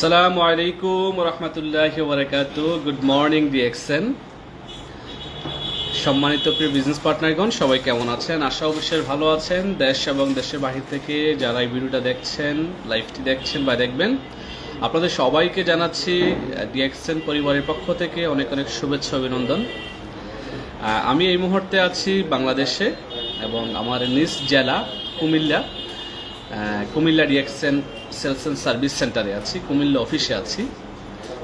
সালামু আলাইকুম রহমতুল্লাহ বারকাত good morning DXN সম্মানিত প্রিয় বিজনেস পার্টনারগণ সবাই কেমন আছেন? আশা অবশ্যই ভালো আছেন। দেশ এবং দেশের বাহির থেকে যারা এই ভিডিওটা দেখছেন লাইভটি দেখছেন বা দেখবেন, আপনাদের সবাইকে জানাচ্ছি ডিএক্সএন পরিবারের পক্ষ থেকে অনেক অনেক শুভেচ্ছা, অভিনন্দন। আমি এই মুহূর্তে আছি বাংলাদেশে এবং আমার নিজ জেলা Comilla. Comilla DXN sales and service সেন্টারে আছি, কুমিল্লা অফিসে আছি।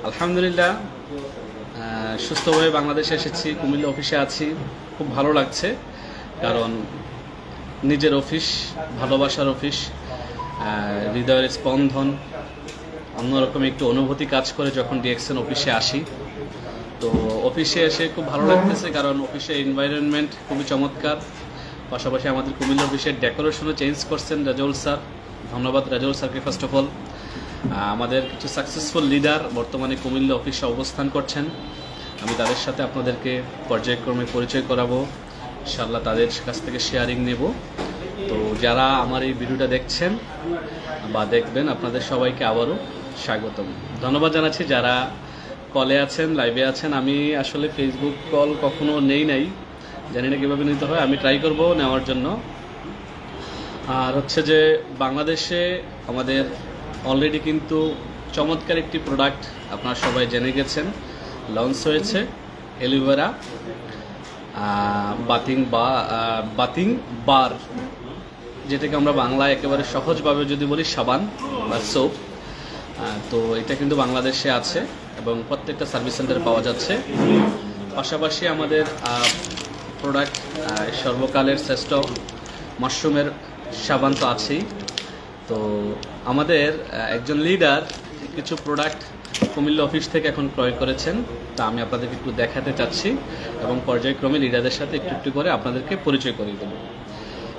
আলহামদুলিল্লাহ সুস্থভাবে বাংলাদেশে এসেছি, কুমিল্লা অফিসে আছি। খুব ভালো লাগছে, কারণ নিজের অফিস, ভালোবাসার অফিস হৃদয়ের স্পন্দন, অন্যরকম একটু অনুভূতি কাজ করে যখন ডিএক্সএন অফিসে আসি। তো অফিসে এসে খুব ভালো লাগতেছে, কারণ অফিসের এনভায়রনমেন্ট খুবই চমৎকার। পাশাপাশি আমাদের কুমিল্লা অফিসের ডেকোরেশনও চেঞ্জ করছেন রাজৌল স্যার। ধন্যবাদ রাজৌল স্যারকে ফার্স্ট অফ অল আমাদের কিছু সাকসেসফুল লিডার বর্তমানে কুমিল্লা অফিসে অবস্থান করছেন। আমি তাদের সাথে আপনাদেরকে পর্যায়ক্রমে পরিচয় করাবো। ইনশাল্লাহ তাদের কাছ থেকে শেয়ারিং নেব। তো যারা আমার এই ভিডিওটা দেখছেন বা দেখবেন, আপনাদের সবাইকে আবারও স্বাগতম। ধন্যবাদ জানাচ্ছি যারা কলে আছেন লাইভে আছেন। আমি আসলে ফেসবুক কল কখনো নেই নাই। জানি না কীভাবে নিতে হয়। আমি ট্রাই করব নেওয়ার জন্য। আর হচ্ছে যে বাংলাদেশে আমাদের অলরেডি কিন্তু চমৎকার একটি প্রোডাক্ট আপনারা সবাই জেনে গেছেন। লঞ্চ হয়েছে এলিভেরা বাতিং বা বাতিং বার যেটাকে আমরা বাংলায় একেবারে সহজভাবে যদি বলি সাবান বা সোপ তো এটা কিন্তু বাংলাদেশে আছে এবং প্রত্যেকটা সার্ভিস সেন্টারে পাওয়া যাচ্ছে। পাশাপাশি আমাদের প্রোডাক্ট সর্বকালের শ্রেষ্ঠ মাশরুমের সাবান তো আছেই। তো আমাদের একজন লিডার কিছু প্রোডাক্ট কুমিল্লা অফিস থেকে এখন ক্রয় করেছেন, তা আমি আপনাদেরকে একটু দেখাতে চাচ্ছি এবং পর্যায়ক্রমে লিডারদের সাথে একটু একটু করে আপনাদেরকে পরিচয় করিয়ে দেবো।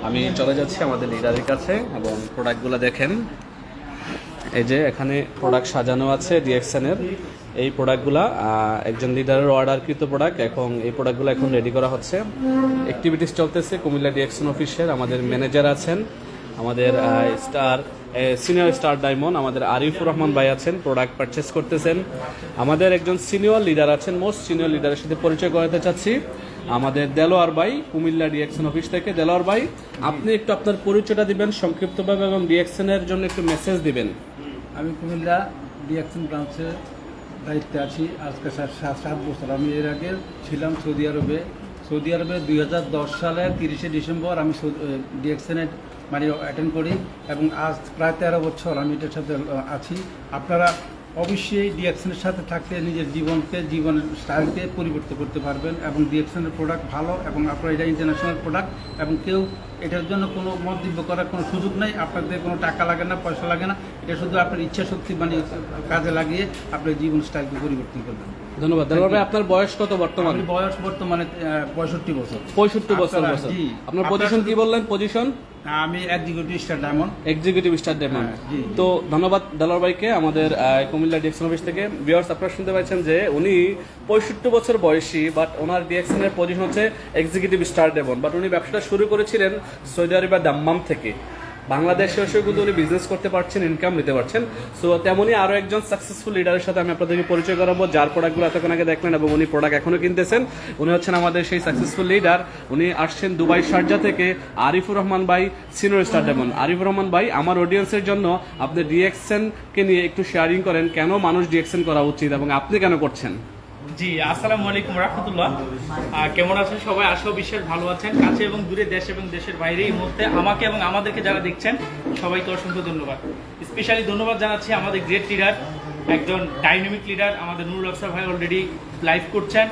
আমি চলে যাচ্ছি আমাদের লিডারের কাছে এবং প্রোডাক্টগুলো দেখেন। এই যে এখানে প্রোডাক্ট সাজানো আছে ডিএক্সএনের এই প্রোডাক্টগুলা একজন লিডারের অর্ডারকৃত প্রোডাক্ট। এবং এই প্রোডাক্টগুলো এখন রেডি করা হচ্ছে। অ্যাক্টিভিটিস চলতেছে, কুমিল্লা ডিএক্সএন অফিসের আমাদের ম্যানেজার আছেন, আমাদের স্টার সিনিয়র স্টার ডায়মন্ড আমাদের আরিফুর রহমান ভাই আছেন প্রোডাক্ট পারচেস করতেছেন। আমাদের একজন সিনিয়র লিডার আছেন মোস্ট সিনিয়র লিডারের সাথে পরিচয় করাতে চাচ্ছি। আমাদের দেলোয়ার ভাই, কুমিল্লা ডিএক্সএন অফিস থেকে। দেলোয়ার ভাই, আপনি একটু আপনার পরিচয়টা দিবেন সংক্ষিপ্তভাবে এবং ডিএক্সএন এর জন্য একটু মেসেজ দিবেন। আমি কুমিল্লা ডিএকশন ব্রাঞ্চের দায়িত্বে আছি, আজকে সাত সাত বছর। আমি এর আগে ছিলাম সৌদি আরবে। সৌদি আরবে দুই হাজার দশ সালে তিরিশে ডিসেম্বর আমি ডিএকশনের মানে অ্যাটেন্ড করি এবং আজ প্রায় তেরো বছর আমি এটার সাথে আছি। আপনারা অবশ্যই ডিএকশনের সাথে থাকতে নিজের জীবনকে জীবনের স্টাইলকে পরিবর্তন করতে পারবেন এবং ডিএকশনের প্রোডাক্ট ভালো এবং আপনার এটা ইন্টারন্যাশনাল প্রোডাক্ট এবং কেউ এটার জন্য কোনো মন্তব্য করার কোনো সুযোগ নেই। আপনাদের কোনো টাকা লাগে না, পয়সা লাগে না। এটা শুধু আপনার ইচ্ছা শক্তি মানে কাজে লাগিয়ে আপনার জীবন স্টাইলকে পরিবর্তন করবেন। ধন্যবাদ। দেলোয়ার ভাই আপনার বয়স কত বর্তমানে? বয়স বর্তমানে পঁয়ষট্টি বছর। পঁয়ষট্টি বছর বছর আপনার পজিশন কি বললেন? পজিশন আমি executive star diamond executive star জি। তো ধন্যবাদ ভাইকে আমাদের কুমিল্লা ডিএক্সন অফিস থেকে। ভিউয়ার্স আপনারা শুনতে পাচ্ছেন যে উনি পঁয়ষট্টি বছর বয়সী বাট ওনার ডিএক্সনের পজিশন হচ্ছে এক্সিকিউটিভ স্টার ডেমন বাট উনি ব্যবসাটা শুরু করেছিলেন সৌদি আরবের দাম্মাম থেকে। বাংলাদেশে এসেও কিন্তু উনি বিজনেস করতে পারছেন ইনকাম নিতে পারছেন। সো তেমনই আরও একজন সাকসেসফুল লিডারের সাথে আমি আপনাদেরকে পরিচয় করাবো, যার প্রোডাক্টগুলো এতক্ষণ আগে দেখলেন এবং উনি প্রোডাক্ট এখনও কিনতেছেন। উনি হচ্ছেন আমাদের সেই সাকসেসফুল লিডার উনি আসছেন দুবাই শারজা থেকে আরিফুর রহমান ভাই senior star diamond Arifur Rahman ভাই, আমার অডিয়েন্সের জন্য আপনি ডিএক্সেনকে নিয়ে একটু শেয়ারিং করেন, কেন মানুষ ডিএক্সেন করা উচিত এবং আপনি কেন করছেন? জি, আসসালামু আলাইকুম রহমতুল্লাহ। কেমন আছেন সবাই? আশা বিশ্বাস ভালো আছেন। কাছে এবং দূরে দেশ এবং দেশের বাইরে এই মুহূর্তে আমাকে এবং আমাদেরকে যারা দেখছেন, সবাইকে অসংখ্য ধন্যবাদ। স্পেশালি ধন্যবাদ জানাচ্ছি আমাদের গ্রেট লিডার, একজন ডাইনামিক লিডার, আমাদের নুরুল আফসার ভাই অলরেডি লাইভ করছেন।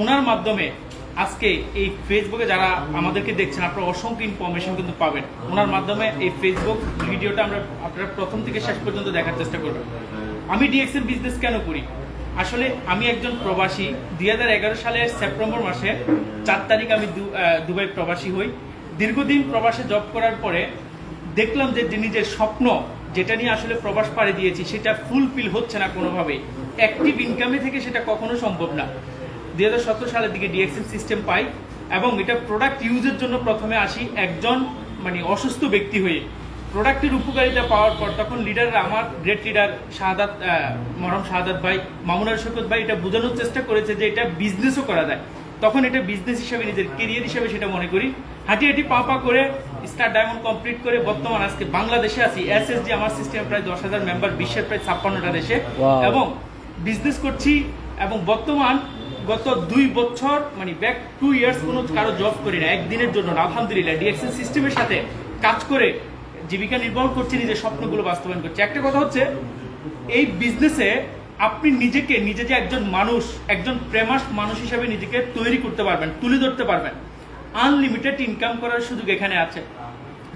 ওনার মাধ্যমে আজকে এই ফেসবুকে যারা আমাদেরকে দেখছেন, আপনারা অসংখ্য ইনফরমেশন কিন্তু পাবেন। ওনার মাধ্যমে এই ফেসবুক ভিডিওটা আমরা আপনারা প্রথম থেকে শেষ পর্যন্ত দেখার চেষ্টা করবেন। আমি ডিএক্সের বিজনেস কেন করি? আসলে আমি একজন প্রবাসী। দুই হাজার এগারো সালের সেপ্টেম্বর মাসে চার তারিখ আমি দুবাই প্রবাসী হই। দীর্ঘদিন প্রবাসে জব করার পরে দেখলাম যে যে নিজের স্বপ্ন, যেটা নিয়ে আসলে প্রবাস পাড়ি দিয়েছি, সেটা ফুলফিল হচ্ছে না কোনোভাবেই। অ্যাক্টিভ ইনকামে থেকে সেটা কখনো সম্ভব না। দুই হাজার সতেরো সালের দিকে ডিএক্সএন সিস্টেম পাই এবং এটা প্রোডাক্ট ইউজের জন্য প্রথমে আসি একজন মানে অসুস্থ ব্যক্তি হয়ে। প্রোডাক্টের উপকারিতা পাওয়ার পর তখন লিডাররা আমার গ্রেট লিডার শাহাদাত আহ, মরম শাহাদাত ভাই মামুনার শকত ভাই এটা বোঝানোর চেষ্টা করেছে যে এটা বিজনেসও করা যায়। তখন এটা বিজনেস হিসাবে নিজের কেরিয়ার হিসাবে সেটা মনে করি। হাঁটি হাঁটি পা পা করে স্টার ডায়মন্ড কমপ্লিট করে বর্তমান আজকে বাংলাদেশে আছি। এসএসডি আমার সিস্টেম প্রায় দশ হাজার মেম্বার বিশ্বের প্রায় ছাপ্পান্নটা দেশে। এবং বিজনেস করছি এবং বর্তমান গত দুই বছর মানে ব্যাক টু ইয়ার্স কোনো কারও জব করি না। একদিনের জন্য আলহামদুলিল্লাহ ডিএক্সএল সিস্টেমের সাথে কাজ করে জীবিকা নির্বাহ করছে, নিজের স্বপ্নগুলো বাস্তবায়ন করছে। একটা কথা হচ্ছে, এই বিজনেসে আপনি নিজেকে, নিজে যে একজন মানুষ, একজন প্রেমাস মানুষ হিসেবে নিজেকে তৈরি করতে পারবেন, তুলে ধরতে পারবেন। আনলিমিটেড ইনকাম করার সুযোগ এখানে আছে।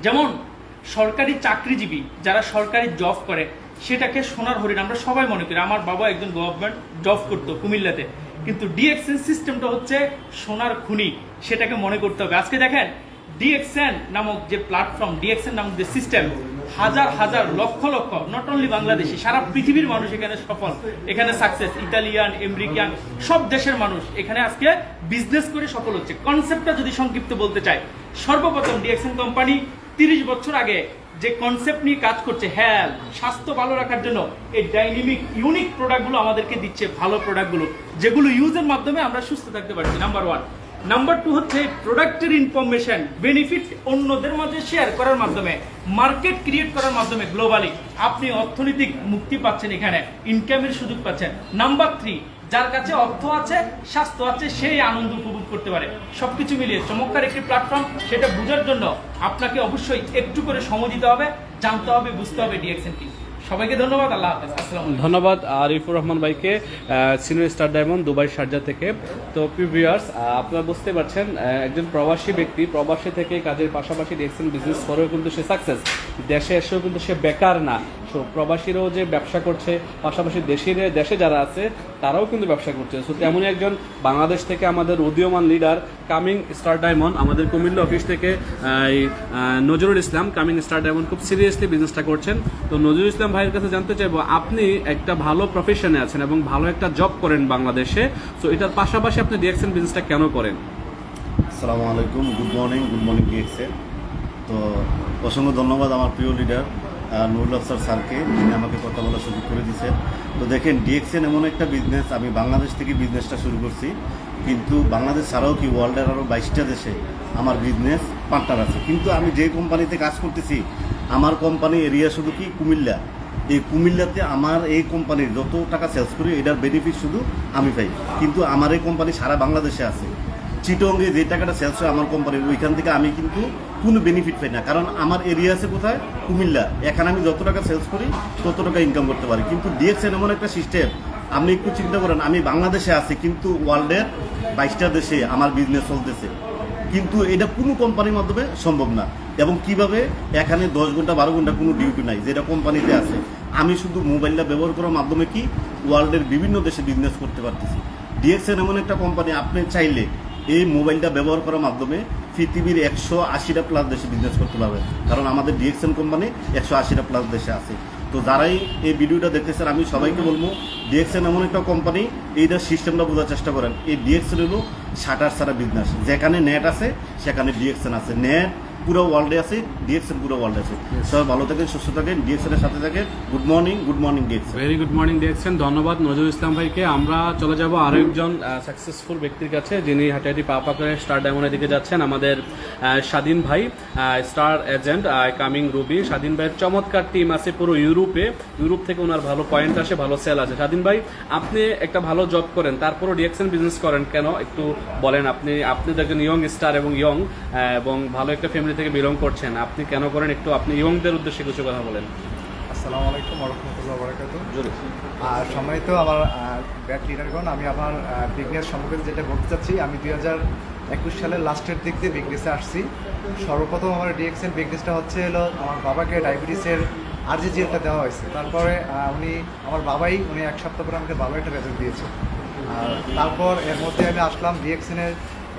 যেমন, সরকারি চাকরিজীবী যারা সরকারি জব করে, সেটাকে সোনার হরিণ, আমরা সবাই মনে করি। আমার বাবা একজন গভর্নমেন্ট জব করতো কুমিল্লাতে। কিন্তু ডিএক্সএন সিস্টেমটা হচ্ছে সোনার খুনি, সেটাকে মনে করতে হবে। আজকে দেখেন ডিএক্সএন নামক যে প্ল্যাটফর্ম ডিএক্সএন নামক যে সিস্টেম হাজার হাজার, লক্ষ লক্ষ নট অনলি বাংলাদেশি, সারা পৃথিবীর মানুষ এখানে সফল। এখানে সাকসেস ইতালিয়ান আমেরিকান সব দেশের মানুষ এখানে আজকে বিজনেস করে সফল হচ্ছে। কনসেপ্টটা যদি সংক্ষিপ্ত বলতে চাই, সর্বপ্রথম ডিএক্সএন কোম্পানি তিরিশ বছর আগে যে কনসেপ্ট নিয়ে কাজ করছে হেলথ স্বাস্থ্য ভালো রাখার জন্য, এই ডাইনামিক ইউনিক প্রোডাক্টগুলো আমাদেরকে দিচ্ছে, ভালো প্রোডাক্টগুলো যেগুলো ইউজের মাধ্যমে আমরা সুস্থ থাকতে পারছি নাম্বার ওয়ান নাম্বার টু হচ্ছে প্রোডাক্টের ইনফরমেশন বেনিফিট অন্যদের মাঝে শেয়ার করার মাধ্যমে মার্কেট ক্রিয়েট করার মাধ্যমে গ্লোবালি আপনি অর্থনৈতিক মুক্তি পাচ্ছেন এখানে ইনকামের সুযোগ পাচ্ছেন। নাম্বার থ্রি যার কাছে অর্থ আছে, স্বাস্থ্য আছে, সেই আনন্দ উপভোগ করতে পারে। সবকিছু মিলিয়ে চমৎকার একটি প্ল্যাটফর্ম সেটা বোঝার জন্য আপনাকে অবশ্যই একটু করে সময় দিতে হবে, জানতে হবে, বুঝতে হবে ডিএক্সএন কি। সবাইকে ধন্যবাদ, আল্লাহ হাফেজ। ধন্যবাদ, আরিফুর রহমান ভাইকে senior star diamond Dubai Sharjah থেকে। তো প্রিভিয়ার্স আপনারা বুঝতে পারছেন একজন প্রবাসী ব্যক্তি, প্রবাসী থেকে কাজের পাশাপাশি দেখছেন বিজনেস করেও কিন্তু সে সাকসেস দেশে এসেও কিন্তু সে বেকার না। সো প্রবাসীরাও যে ব্যবসা করছে, পাশাপাশি দেশের দেশে যারা আছে, তারাও কিন্তু ব্যবসা করছে। সো তেমনই একজন বাংলাদেশ থেকে আমাদের উদীয়মান লিডার কামিং স্টার ডায়মন্ড, আমাদের কুমিল্লা অফিস থেকে Nazrul Islam, coming star diamond খুব সিরিয়াসলি বিজনেসটা করছেন। তো নজরুল ইসলাম ভাইয়ের কাছে জানতে চাইব, আপনি একটা ভালো প্রফেশনে আছেন এবং ভালো একটা জব করেন বাংলাদেশে, সো এটার পাশাপাশি আপনি ডিএক্সএন বিজনেসটা কেন করেন? আসসালামু আলাইকুম গুড মর্নিং গুড মর্নিং ডিএক্সে তো অসংখ্য ধন্যবাদ আমার প্রিয় লিডার নুরুল আফসার স্যারকে, যিনি আমাকে কথা বলার সুযোগ করে দিয়েছেন। তো দেখেন, ডিএক্সএন এমন একটা বিজনেস আমি বাংলাদেশ থেকে বিজনেসটা শুরু করছি। কিন্তু বাংলাদেশ ছাড়াও কি ওয়ার্ল্ডের আরও বাইশটা দেশে আমার বিজনেস পার্টনার আছে। কিন্তু আমি যে কোম্পানিতে কাজ করতেছি, আমার কোম্পানি এরিয়া শুধু কি? কুমিল্লা। এই কুমিল্লাতে আমার এই কোম্পানির যত টাকা সেলস করি, এটার বেনিফিট শুধু আমি পাই। কিন্তু আমার এই কোম্পানি সারা বাংলাদেশে আছে। চিটঙ্গে যে টাকাটা সেলস হয় আমার কোম্পানির ওইখান থেকে আমি কিন্তু কোনো বেনিফিট পাই না। কারণ আমার এরিয়া আছে কোথায়? কুমিল্লা। এখানে আমি যত টাকা সেলস করি, তত টাকা ইনকাম করতে পারি। কিন্তু ডিএক্সএন এমন একটা সিস্টেম আপনি একটু চিন্তা করেন, আমি বাংলাদেশে আছি, কিন্তু ওয়ার্ল্ডের বাইশটা দেশে আমার বিজনেস চলতেছে। কিন্তু এটা কোনো কোম্পানির মাধ্যমে সম্ভব না। এবং কীভাবে? এখানে দশ ঘণ্টা, বারো ঘণ্টা কোনো ডিউটি নাই, যেটা কোম্পানিতে আছে। আমি শুধু মোবাইলটা ব্যবহার করার মাধ্যমে কি ওয়ার্ল্ডের বিভিন্ন দেশে বিজনেস করতে পারতেছি। ডিএক্সএন এমন একটা কোম্পানি আপনি চাইলে এই মোবাইলটা ব্যবহার করার মাধ্যমে পৃথিবীর একশো আশিটা প্লাস দেশে বিজনেস করতে পারবে। কারণ আমাদের ডিএক্সএন কোম্পানি একশো আশিটা প্লাস দেশে আছে। তো যারাই এই ভিডিওটা দেখতেছেন, আমি সবাইকে বলব ডিএক্সএন এমন একটা কোম্পানি এইটার সিস্টেমটা বোঝার চেষ্টা করেন। এই ডিএক্সএন হলো সাটার সারা বিজনেস যেখানে নেট আছে, সেখানে ডিএক্সএন আছে। নেট পুরো ওয়ার্ল্ডে আছে ডিএক্সএন পুরো ওয়ার্ল্ডে আছে। সবাই ভালো থাকেন সুস্থ থাকেন ডিএক্সএন এর সাথে থাকেন। Good morning good morning DXN very good morning দেখছেন ধন্যবাদ নজরুল ইসলাম ভাইকে। আমরা চলে যাব আরও একজন সাকসেসফুল ব্যক্তির কাছে যিনি হাঁটাহাঁটি পা পা করে স্টার ডায়মন্ডের দিকে যাচ্ছেন আমাদের স্বাধীন ভাই স্টার এজেন্ট কামিং রুবি। স্বাধীন ভাইয়ের চমৎকার টিম আছে পুরো ইউরোপে। ইউরোপ থেকে ওনার ভালো পয়েন্ট আসে ভালো সেল আছে স্বাধীন ভাই আপনি একটা ভালো জব করেন তারপরও ডিএক্সএন বিজনেস করেন কেন? একটু বলেন আপনি। আপনি তো একজন ইয়ং স্টার এবং ইয়ং এবং ভালো একটা ফ্যামিলি থেকে বিলং করছেন আপনি কেন করেন একটু আপনি ইয়ংদের উদ্দেশ্যে কিছু কথা বলেন। আসসালামু আলাইকুম রহমতুল্লাহ বরাকাত আর সম্মানিত আমার ব্যাট লিডারগণ আমি আমার বিজনেস সম্পর্কে যেটা বলতে চাচ্ছি আমি দুই হাজার একুশ সালের লাস্টের দিক দিয়ে বিজনেসে আসছি। সর্বপ্রথম আমার ডিএক্সএন বিজনেসটা হচ্ছে হলো আমার বাবাকে ডায়াবেটিসের আরজিজিএলটা দেওয়া হয়েছে। তারপরে উনি আমার বাবাই উনি এক সপ্তাহ পরে আমাকে বাবা একটা রেজাল্ট দিয়েছে। আর তারপর এর মধ্যে আমি আসলাম ডিএক্সএনের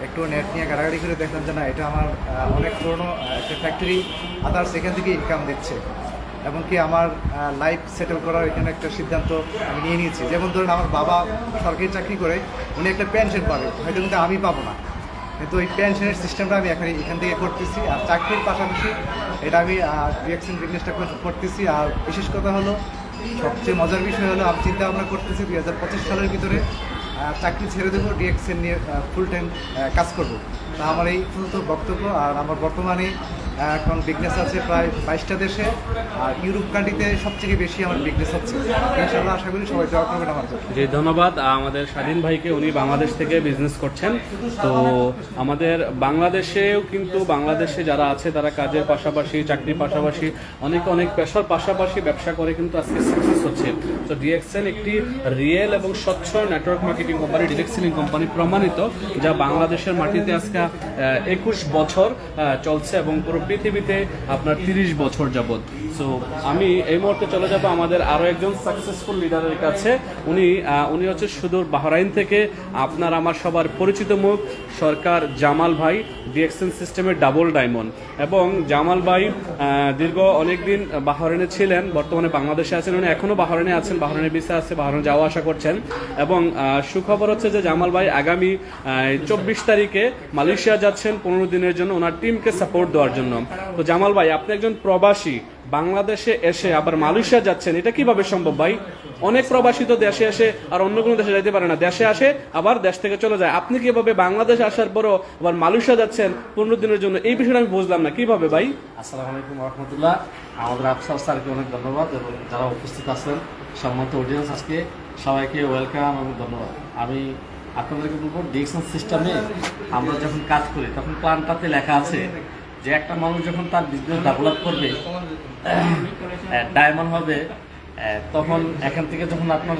একটু নেট নিয়ে গাড়াগাড়ি করে দেখলাম যে না, এটা আমার অনেক পুরনো একটা ফ্যাক্টরি আদার্স এখান থেকে ইনকাম দিচ্ছে। এমনকি আমার লাইফ সেটেল করার এখানে একটা সিদ্ধান্ত আমি নিয়ে নিয়েছি। যেমন ধরুন আমার বাবা সরকারি চাকরি করে, উনি একটা পেনশন পাবে, হয়তো কিন্তু আমি পাবো না। কিন্তু ওই পেনশনের সিস্টেমটা আমি এখানে এখান থেকে করতেছি, আর চাকরির পাশাপাশি এটা আমি রিয়াকশন বিজনেসটা করতেছি। আর বিশেষ কথা হলো, সবচেয়ে মজার বিষয় হলো, আমি চিন্তা ভাবনা করতেছি দুই হাজার পঁচিশ সালের ভিতরে চাকরি ছেড়ে দেবো ডিএক্সএন নিয়ে ফুল টাইম কাজ করব। তা আমার এই পর্যন্ত বক্তব্য, আর আমার বর্তমানে এখন বিজনেস আছে প্রায় বাইশটা দেশে, আর ইউরোপ কান্ট্রিতে সবথেকে বেশি আমার বিজনেস হচ্ছে। ইনশাল্লাহ আশা করি সবাই দোয়া করবেন আমার যে ধন্যবাদ। আমাদের স্বাধীন ভাইকে উনি বাংলাদেশ থেকে বিজনেস করছেন। তো আমাদের বাংলাদেশেও কিন্তু বাংলাদেশে যারা আছে, তারা কাজের পাশাপাশি, চাকরির পাশাপাশি, অনেক অনেক পেশার পাশাপাশি ব্যবসা করে কিন্তু আজকে সাকসেস হচ্ছে। তো ডিএক্সএন একটি রিয়েল এবং স্বচ্ছ network marketing company direct selling company প্রমাণিত, যা বাংলাদেশের মাটিতে আজকে একুশ বছর চলছে এবং পুরো পৃথিবীতে আপনার তিরিশ বছর যাবৎ। সো আমি এই মুহূর্তে চলে যাব আমাদের আরও একজন সাকসেসফুল লিডারের কাছে। উনি উনি হচ্ছে সুদূর বাহরাইন থেকে। আপনার আমার সবার পরিচিত মুখ, সরকার জামাল ভাই ডিএক্সএন সিস্টেমের ডাবল ডায়মন্ড এবং জামাল ভাই দীর্ঘ অনেকদিন বাহরাইনে ছিলেন, বর্তমানে বাংলাদেশে আছেন। উনি এখনও বাহরাইনে আছেন, বাহরাইনে ভিসা আছে, বাহরাইনে যাওয়া আসা করছেন। এবং সুখবর হচ্ছে যে জামাল ভাই আগামী চব্বিশ তারিখে মালয়েশিয়া যাচ্ছেন। পনেরো দিনের জন্য ওনার টিমকে সাপোর্ট দেওয়ার জন্য। তো জামাল ভাই, আপনি একজন প্রবাসী, বাংলাদেশে এসে আবার মালয়েশিয়া যাচ্ছেন, এটা কীভাবে সম্ভব ভাই? অনেক প্রবাসী তো দেশে আসে আর অন্য কোনো দেশে যাইতে পারে না। দেশে আসে, আবার দেশ থেকে চলে যায়। আপনি কীভাবে বাংলাদেশ আসার পরও আবার মালয়েশিয়া যাচ্ছেন পনেরো দিনের জন্য? এই বিষয়টা আমি বুঝলাম না, কীভাবে ভাই? আসসালামু আলাইকুম রহমতুল্লাহ। আমাদের আফসার স্যারকে অনেক ধন্যবাদ এবং যারা উপস্থিত আছেন, সম্মানিত অডিয়েন্স আজকে, সবাইকে ওয়েলকাম এবং ধন্যবাদ। আমি আপনাদেরকে বলব ডিএকশন সিস্টেমে আমরা যখন কাজ করি, তখন প্ল্যানটাতে লেখা আছে যে একটা মানুষ যখন তার বিজনেস ডেভেলপ করবে ডায়মন্ড হবে তখন এখান থেকে যখন আপনার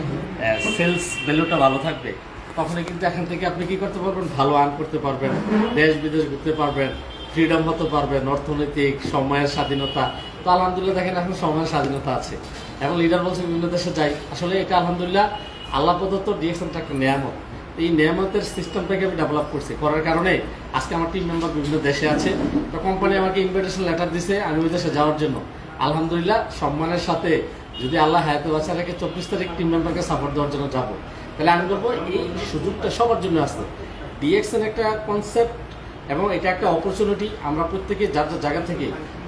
সেলস ভ্যালুটা ভালো থাকবে, তখনই কিন্তু এখান থেকে আপনি কি করতে পারবেন? ভালো আর্ন করতে পারবেন, দেশ বিদেশ ঘুরতে পারবেন ফ্রিডম হতে পারবেন, অর্থনৈতিক, সময়ের স্বাধীনতা। তো আলহামদুলিল্লাহ দেখেন, এখন সময়ের স্বাধীনতা আছে। এখন লিডার বলছে, বিভিন্ন দেশে যাই। আসলে এটা আলহামদুলিল্লাহ, আল্লাহ প্রদত্ত ডিএকশনটা একটা নিয়ামত। এই নিয়ামতের সিস্টেমটাকে আমি ডেভেলপ করছি। করার কারণে আজকে আমার টিম মেম্বার বিভিন্ন দেশে আছে। তো কোম্পানি আমাকে ইনভিটেশন লেটার দিছে আমি ওই দেশে যাওয়ার জন্য। আলহামদুলিল্লাহ, সম্মানের সাথে যদি আল্লাহ হায়াতে বাঁচা রেখে চব্বিশ তারিখ টিম মেম্বারকে সাপোর্ট দেওয়ার জন্য যাব। তাহলে আমি বলব, এই সুযোগটা সবার জন্য আসছে ডিএক্সএন একটা কনসেপ্ট এবং এটা একটা অপরচুনিটি আমরা প্রত্যেকে যার যার জায়গা থেকে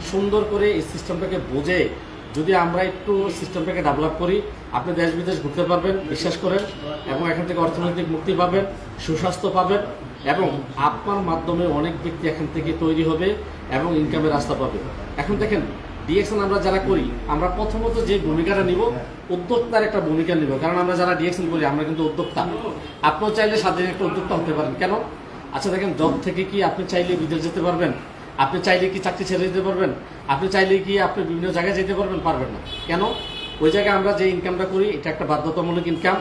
সুন্দর করে এই সিস্টেমটাকে বোঝে যদি আমরা একটু সিস্টেমটাকে ডেভেলপ করি, আপনি দেশ বিদেশ ঘুরতে পারবেন, বিশ্বাস করেন, এবং এখান থেকে অর্থনৈতিক মুক্তি পাবেন, সুস্বাস্থ্য পাবেন, এবং আপনার মাধ্যমে অনেক ব্যক্তি এখান থেকে তৈরি হবে এবং ইনকামের রাস্তা পাবে। এখন দেখেন ডিএকশন আমরা যারা করি, আমরা প্রথমত যে ভূমিকাটা নিব, উদ্যোক্তার একটা ভূমিকা নিব। কারণ আমরা যারা ডিএকশন করি, আমরা কিন্তু উদ্যোক্তা। আপনিও চাইলে স্বাধীন একটা উদ্যোক্তা হতে পারেন। কেন? আচ্ছা দেখেন জব থেকে কি আপনি চাইলে বিদেশ যেতে পারবেন? আপনি চাইলে কি চাকরি ছেড়ে দিতে পারবেন? আপনি চাইলে কি আপনি বিভিন্ন জায়গায় যেতে পারবেন? পারবেন না। কেন? ওই জায়গায় আমরা যে ইনকামটা করি, এটা একটা বাধ্যতামূলক ইনকাম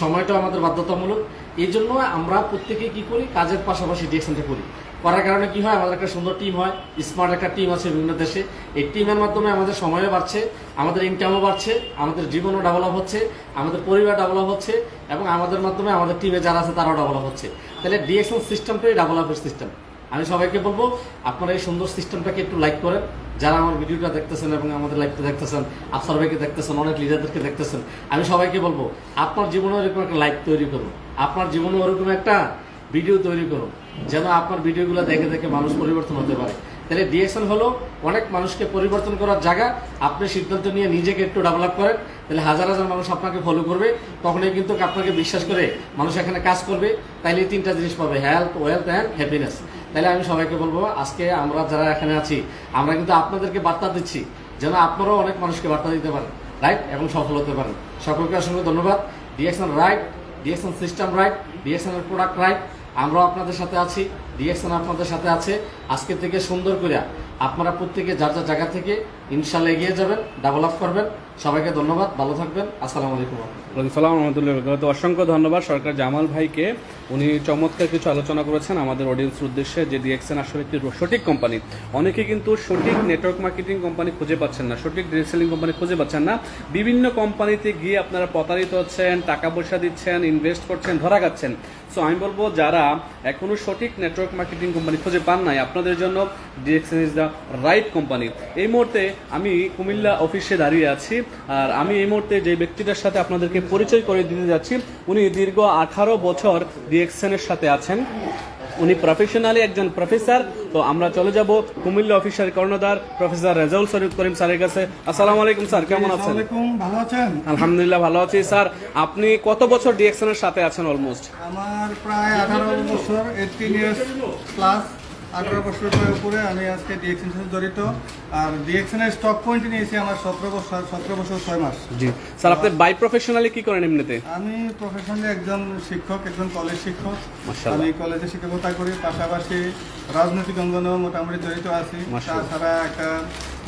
সময়টাও আমাদের বাধ্যতামূলক। এই জন্য আমরা প্রত্যেকে কি করি? কাজের পাশাপাশি ডিএকশনটা করি। করার কারণে কি হয়? আমাদের একটা সুন্দর টিম হয়। স্মার্ট একটা টিম আছে বিভিন্ন দেশে। এই টিমের মাধ্যমে আমাদের সময়ও বাড়ছে, আমাদের ইনকামও বাড়ছে, আমাদের জীবনও ডেভেলপ হচ্ছে, আমাদের পরিবার ডেভেলপ হচ্ছে, এবং আমাদের মাধ্যমে আমাদের টিমে যারা আছে, তারাও ডেভেলপ হচ্ছে। তাহলে ডিএকশন সিস্টেমটাই ডেভেলপের সিস্টেম আমি সবাইকে বলব, আপনারা এই সুন্দর সিস্টেমটাকে একটু লাইক করেন। যারা আমার ভিডিওটা দেখতেছেন এবং আমাদের লাইভটা দেখতেছেন, আফসার ভাইকে দেখতেছেন, অনেক লিডারদেরকে দেখতেছেন, আমি সবাইকে বলব, আপনার জীবনে ওরকম একটা লাইভ তৈরি করুন। আপনার জীবনে ওরকম একটা ভিডিও তৈরি করুন, যেন আপনার ভিডিওগুলো দেখে দেখে মানুষ পরিবর্তন হতে পারে। তাহলে ডিএকশন হলো অনেক মানুষকে পরিবর্তন করার জায়গা। আপনি সিদ্ধান্ত নিয়ে নিজেকে একটু ডেভেলপ করেন, তাহলে হাজার হাজার মানুষ আপনাকে ফলো করবে। তখনই কিন্তু আপনাকে বিশ্বাস করে মানুষ এখানে কাজ করবে। তাইলে তিনটা জিনিস পাবে হেলথ ওয়েলথ অ্যান্ড হ্যাপিনেস তাহলে আমি সবাইকে বলব, আজকে আমরা যারা এখানে আছি, আমরা কিন্তু আপনাদেরকে বার্তা দিচ্ছি যেন আপনারাও অনেক মানুষকে বার্তা দিতে পারেন রাইট এবং সফল হতে পারেন। সকলকে অসংখ্য ধন্যবাদ। DXN right DXN system right ডিএকশনের product right আমরাও আপনাদের সাথে আছি ডিএকশন আপনাদের সাথে আছে। আজকে থেকে সুন্দর করে আপনারা প্রত্যেকে যার যার জায়গা থেকে ইনশাল্লাহ এগিয়ে যাবেন ডেভেলপ করবেন। সবাইকে ধন্যবাদ, ভালো থাকবেন, আসসালামু আলাইকুম সালাম রহমতুল্লাহ অসংখ্য ধন্যবাদ সরকার জামাল ভাইকে। উনি চমৎকার কিছু আলোচনা করেছেন আমাদের অডিয়েন্সের উদ্দেশ্যে, যে ডিএক্সএন আসলে একটি সঠিক কোম্পানি অনেকে কিন্তু সঠিক নেটওয়ার্ক মার্কেটিং কোম্পানি খুঁজে পাচ্ছেন না, সঠিক ডিরেক্ট কোম্পানি খুঁজে পাচ্ছেন না। বিভিন্ন কোম্পানিতে গিয়ে আপনারা প্রতারিত হচ্ছেন, টাকা পয়সা দিচ্ছেন ইনভেস্ট করছেন, ধরা খাচ্ছেন। সো আমি বলব, যারা এখনও সঠিক নেটওয়ার্ক মার্কেটিং কোম্পানি খুঁজে পান নাই, আপনাদের জন্য DXN is the right company এই মুহূর্তে আমি কুমিল্লা অফিসে দাঁড়িয়ে আছি। আর আমি এই মুহূর্তে যে ব্যক্তিটার সাথে আপনাদেরকে পরিচয় করে দিতে যাচ্ছি উনি দীর্ঘ আঠারো বছর ডিএক্সএন এর সাথে আছেন। উনি প্রফেশনালি একজন প্রফেসর তো আমরা চলে যাব কুমিল্লা অফিসার কর্ণধার প্রফেসর রেজাউল শরীফ করিম স্যারের কাছে। আসসালামু আলাইকুম স্যার কেমন আছেন? ভালো আছেন? আলহামদুলিল্লাহ ভালো আছি স্যার। আপনি কত বছর ডিএক্সনের সাথে আছেন অলমোস্ট আমার প্রায় আঠারো বছর এইটিন ইয়ার্স প্লাস আঠারো বছরের উপরে আমি আজকে ডিএক্সেন সাথে জড়িত। আর ডিএক্সেনের স্টক পয়েন্ট নিয়েছি আমার সতেরো বছর সতেরো বছর ছয় মাস। জি। স্যার আপনি বাই প্রফেশনালি কি করেন এমনিতে? আমি প্রফেশনালি একজন শিক্ষক একজন কলেজ শিক্ষক। আমি কলেজে শিক্ষকতা করি পাশাপাশি রাজনৈতিক অঙ্গনেও মোটামুটি জড়িত আছি। তাছাড়া একটা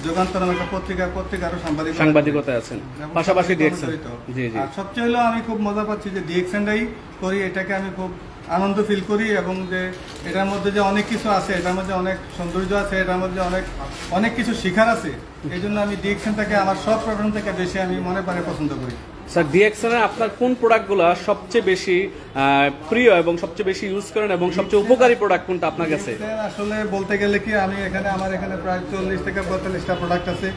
যুগান্তর একটা পত্রিকা পত্রিকারও সাংবাদিক সাংবাদিকতায় আছেন। পাশাপাশি জড়িত। জি জি। আর সবচেয়ে হলো আমি খুব মজা পাচ্ছি যে ডিএক্সএনটাই করি। এটাকে আমি খুব আনন্দ ফিল করি এবং যে এটার মধ্যে যে অনেক কিছু আছে, এটার মধ্যে অনেক সৌন্দর্য আছে, এটার মধ্যে অনেক অনেক কিছু শিখার আছে, এই জন্য আমি থেকে আমার সব প্রবলেম থেকে বেশি আমি মনে প্রাণে পছন্দ করি। স্যার ডিএক্সনের আপনার কোন প্রোডাক্টগুলো সবচেয়ে বেশি প্রিয় এবং সবচেয়ে বেশি ইউজ করেন এবং সবচেয়ে উপকারী প্রোডাক্ট কোনটা আপনার কাছে? আসলে বলতে গেলে কি আমি এখানে আমার এখানে প্রায় চল্লিশ থেকে পঁয়তাল্লিশটা প্রোডাক্ট আছে।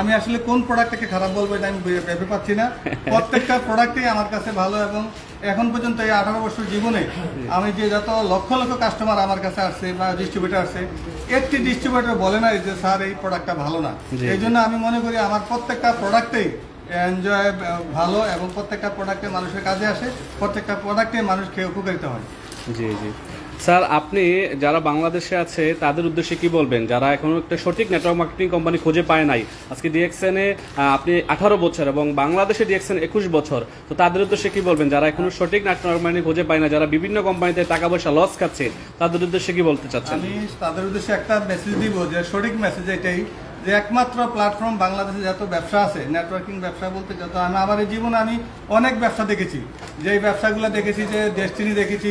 আমি আসলে কোন প্রোডাক্টকে খারাপ বলব এটা আমি ভেবে পাচ্ছি না। প্রত্যেকটা প্রোডাক্টই আমার কাছে ভালো এবং এখন পর্যন্ত এই আঠারো বছর জীবনে আমি যে যত লক্ষ লক্ষ কাস্টমার আমার কাছে আসছে বা ডিস্ট্রিবিউটার আসছে একটি ডিস্ট্রিবিউটার বলে না যে স্যার এই প্রোডাক্টটা ভালো না। এই জন্য আমি মনে করি আমার প্রত্যেকটা প্রোডাক্টেই এনজয় ভালো এবং প্রত্যেকটা প্রোডাক্টে মানুষের কাজে আসে প্রত্যেকটা প্রোডাক্টে মানুষ খেয়ে উপকারিত হয়। জি জি। স্যার আপনি যারা বাংলাদেশে আছে তাদের উদ্দেশ্যে কি বলবেন? যারা এখনও একটা সঠিক নেটওয়ার্ক মার্কেটিং কোম্পানি খুঁজে পায় নাই আজকে ডিএক্সএনে আপনি আঠারো বছর এবং বাংলাদেশে ডিএক্সএন একুশ বছর তো তাদের উদ্দেশ্যে কি বলবেন? যারা এখনও সঠিক নেটওয়ার্ক মার্কেটিং খুঁজে পায় না যারা বিভিন্ন কোম্পানিতে টাকা পয়সা লস খাচ্ছে তাদের উদ্দেশ্যে কি বলতে চাচ্ছেন? আমি তাদের উদ্দেশ্যে একটা মেসেজ দিব যে সঠিক মেসেজ এটাই যে একমাত্র প্ল্যাটফর্ম বাংলাদেশে যত ব্যবসা আছে নেটওয়ার্কিং ব্যবসা বলতে যত, আমি আমার এই জীবনে আমি অনেক ব্যবসা দেখেছি। যেই ব্যবসাগুলো দেখেছি যে ডেস্টিনি দেখেছি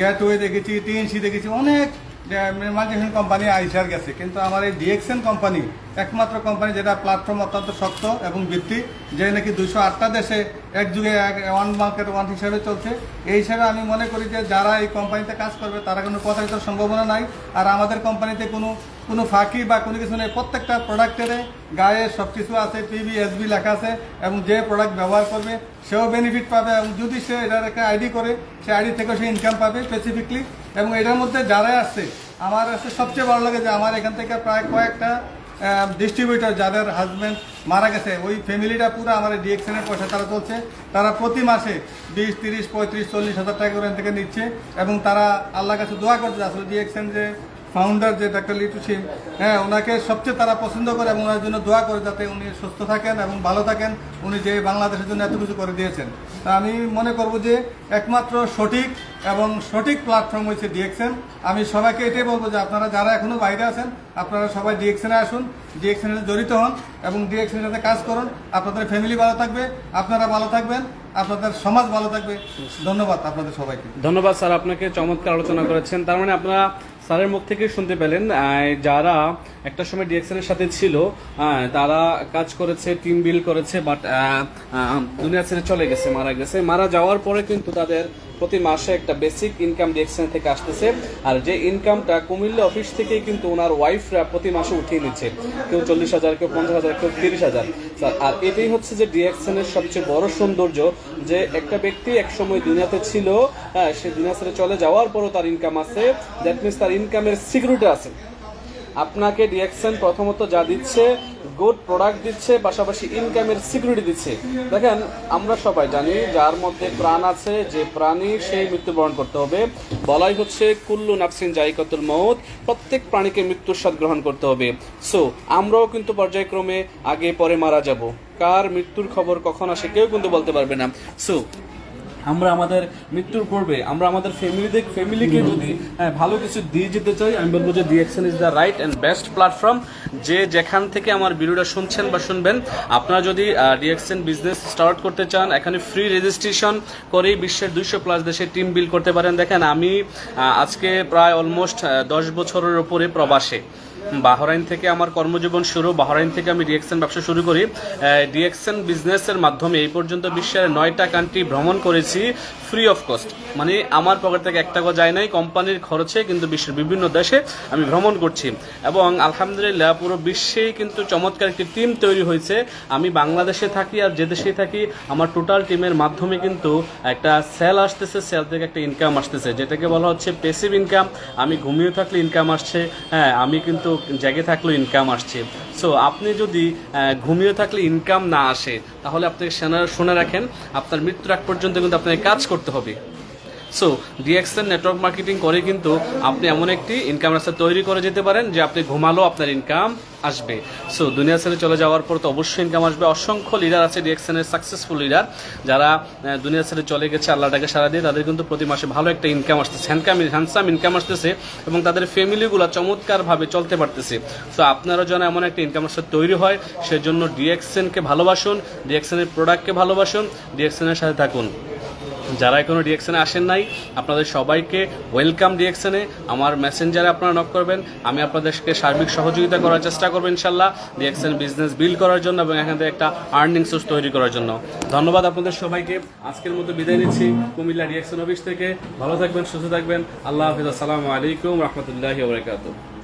গ্যাটওয়ে দেখেছি টিএনসি দেখেছি, অনেক মাল্টিনেশনাল কোম্পানি আইসার গেছে, কিন্তু আমার এই ডিএক্সএন কোম্পানি একমাত্র কোম্পানি যেটা প্ল্যাটফর্ম অত্যন্ত শক্ত এবং ভিত্তি, যে নাকি দুশো আটটা দেশে এক যুগে ওয়ান মার্কেট ওয়ান হিসাবে চলছে। এই হিসাবে আমি মনে করি যে যারা এই কোম্পানিতে কাজ করবে, তারা কোনো প্রতারিত সম্ভাবনা নাই। আর আমাদের কোম্পানিতে কোনো কোনো ফাঁকি বা কোনো কিছু নেই। প্রত্যেকটা প্রোডাক্টের গায়ে সব কিছু আছে পিবি এসবি লেখা আছে, এবং যে প্রোডাক্ট ব্যবহার করবে, সেও বেনিফিট পাবে। এবং যদি সে এটার একটা আইডি করে, সে আইডি থেকেও সে ইনকাম পাবে স্পেসিফিকলি এবং এটার মধ্যে যারাই আসছে, আমার কাছে সবচেয়ে ভালো লাগে যে আমার এখান থেকে প্রায় কয়েকটা ডিস্ট্রিবিউটর যাদের হাজব্যান্ড মারা গেছে, ওই ফ্যামিলিটা পুরো আমার ডিএকশনের পয়সা তারা চলছে তারা প্রতি মাসে বিশ, তিরিশ, পঁয়ত্রিশ, চল্লিশ হাজার টাকা করে থেকে নিচ্ছে এবং তারা আল্লাহ কাছে দোয়া করছে আসলে ডিএকশন যে ফাউন্ডার যে ডাক্তার লিটু সিং হ্যাঁ ওনাকে সবচেয়ে তারা পছন্দ করে এবং ওনার জন্য দোয়া করে যাতে উনি সুস্থ থাকেন এবং ভালো থাকেন, উনি যে বাংলাদেশের জন্য এত কিছু করে দিয়েছেন। তা আমি মনে করব যে একমাত্র সঠিক এবং সঠিক প্ল্যাটফর্ম হয়েছে ডিএক্সএন আমি সবাইকে এটাই বলব যে আপনারা যারা এখনও বাইরে আছেন, আপনারা সবাই ডিএক্সএনে আসুন ডিএক্সএনে জড়িত হন এবং ডিএক্সএনের সাথে কাজ করুন। আপনাদের ফ্যামিলি ভালো থাকবে, আপনারা ভালো থাকবেন, আপনাদের সমাজ ভালো থাকবে। ধন্যবাদ আপনাদের সবাইকে। ধন্যবাদ স্যার, আপনাকে চমৎকার আলোচনা করেছেন। তার মানে আপনারা স্যারের মুখ থেকে শুনতে পেলেন যারা একটা সময় ডিএক্সএল এর সাথে ছিল আহ, তারা কাজ করেছে টিম বিল করেছে বাট দুনিয়া ছেড়ে চলে গেছে মারা গেছে। মারা যাওয়ার পরে কিন্তু তাদের প্রতি মাসে একটা বেসিক ইনকাম ডিএক্সএন থেকে আসতেছে। আর যে ইনকামটা কুমিল্লা অফিস থেকেই কিন্তু ওনার ওয়াইফরা প্রতি মাসে উঠিয়ে নিচ্ছে। কেউ চল্লিশ হাজার কেউ পঞ্চাশ হাজার কেউ তিরিশ হাজার। স্যার, আর এটাই হচ্ছে যে ডিএক্সএন এর সবচেয়ে বড় সৌন্দর্য যে একটা ব্যক্তি এক সময় দুনিয়াতে ছিল হ্যাঁ সে দুনিয়া ছেড়ে চলে যাওয়ার পরও তার ইনকাম আছে। দ্যাট মিনস তার ইনকামের সিকিউরিটি আছে। আপনাকে ডিএক্সএন প্রথমত যা দিচ্ছে গুড প্রোডাক্ট দিচ্ছে, পাশাপাশি ইনকামের সিকিউরিটি দিচ্ছে। দেখেন, আমরা সবাই জানি যার মধ্যে প্রাণ আছে, যে প্রাণী সেই মৃত্যুবরণ করতে হবে। বলাই হচ্ছে, কুল্লু নাফসিন জাইকাতুল মৌত প্রত্যেক প্রাণীকে মৃত্যুর স্বাদ গ্রহণ করতে হবে। সো আমরাও কিন্তু পর্যায়ক্রমে আগে পরে মারা যাব। কার মৃত্যুর খবর কখন আসে, কেউ কিন্তু বলতে পারবে না। সো আমরা আমাদের মৃত্যুর পূর্বে আমরা আমাদের ফ্যামিলিদের ফ্যামিলিকে যদি হ্যাঁ, ভালো কিছু দিয়ে যেতে চাই আমি বলব যে DXN is the right and best platform যে যেখান থেকে আমার ভিডিওটা শুনছেন বা শুনবেন আপনারা যদি ডিএক্সএন বিজনেস স্টার্ট করতে চান এখানে ফ্রি রেজিস্ট্রেশন করেই বিশ্বের দুইশো প্লাস দেশে টিম বিল করতে পারেন। দেখেন আমি আজকে প্রায় অলমোস্ট দশ বছরের ওপরে প্রবাসে। বাহরাইন থেকে আমার কর্মজীবন শুরু। বাহরাইন থেকে আমি ডিএক্সএন ব্যবসা শুরু করি। ডিএক্সএন বিজনেসের মাধ্যমে এই পর্যন্ত বিশ্বের নয়টা কান্ট্রি ভ্রমণ করেছি। ফ্রি অফ কস্ট মানে আমার পকেট থেকে এক টাকা যায় নাই, কোম্পানির খরচে কিন্তু বিশ্বের বিভিন্ন দেশে আমি ভ্রমণ করছি। এবং আলহামদুলিল্লাহ পুরো বিশ্বেই কিন্তু চমৎকার একটি টিম তৈরি হয়েছে। আমি বাংলাদেশে থাকি আর যে দেশেই থাকি, আমার টোটাল টিমের মাধ্যমে কিন্তু একটা সেল আসতেছে সেল থেকে একটা ইনকাম আসতেছে। যেটাকে বলা হচ্ছে পেসিভ ইনকাম আমি ঘুমিয়ে থাকলে ইনকাম আসছে হ্যাঁ আমি কিন্তু জেগে থাকলেও ইনকাম আসছে। সো আপনি যদি ঘুমিয়ে থাকলে ইনকাম না আসে, তাহলে আপনি শোনা- রাখেন। আপনার মৃত্যু আগ পর্যন্ত কিন্তু আপনাকে কাজ করতে হবে। সো ডিএক্সএন নেটওয়ার্ক মার্কেটিং করে কিন্তু আপনি এমন একটি ইনকাম রাস্তা তৈরি করে যেতে পারেন যে আপনি ঘুমালেও আপনার ইনকাম আসবে। সো দুনিয়া ছেড়ে চলে যাওয়ার পর তো অবশ্যই ইনকাম আসবে। অসংখ্য লিডার আছে ডিএক্সএনের সাকসেসফুল লিডার যারা দুনিয়া ছেড়ে চলে গেছে আল্লাহটাকে সারা দিয়ে, তাদের কিন্তু প্রতি মাসে ভালো একটা ইনকাম আসতেছে। হ্যান্ডকাম হ্যান্ডসাম ইনকাম আসতেছে এবং তাদের ফ্যামিলিগুলো চমৎকারভাবে চলতে পারতেছে। সো আপনারও যেন এমন একটা ইনকাম রাস্তা তৈরি হয়, সেজন্য ডিএক্সএনকে ভালোবাসুন ডিএক্সএনের প্রোডাক্টকে ভালোবাসুন ডিএক্সএনের সাথে থাকুন। যারা এখনও ডিএকশনে আসেন নাই, আপনাদের সবাইকে ওয়েলকাম ডিএকশনে আমার মেসেঞ্জারে আপনারা নক করবেন। আমি আপনাদেরকে সার্বিক সহযোগিতা করার চেষ্টা করব ইনশাল্লাহ ডিএকশন বিজনেস বিল্ড করার জন্য এবং এখান থেকে একটা আর্নিং সোর্স তৈরি করার জন্য। ধন্যবাদ আপনাদের সবাইকে। আজকের মতো বিদায় নিচ্ছি কুমিল্লা ডিএকশন অফিস থেকে। ভালো থাকবেন, সুস্থ থাকবেন। আল্লাহ হাফিজ। আসসালামু আলাইকুম রহমতুল্লাহি ওবরাকাতুহ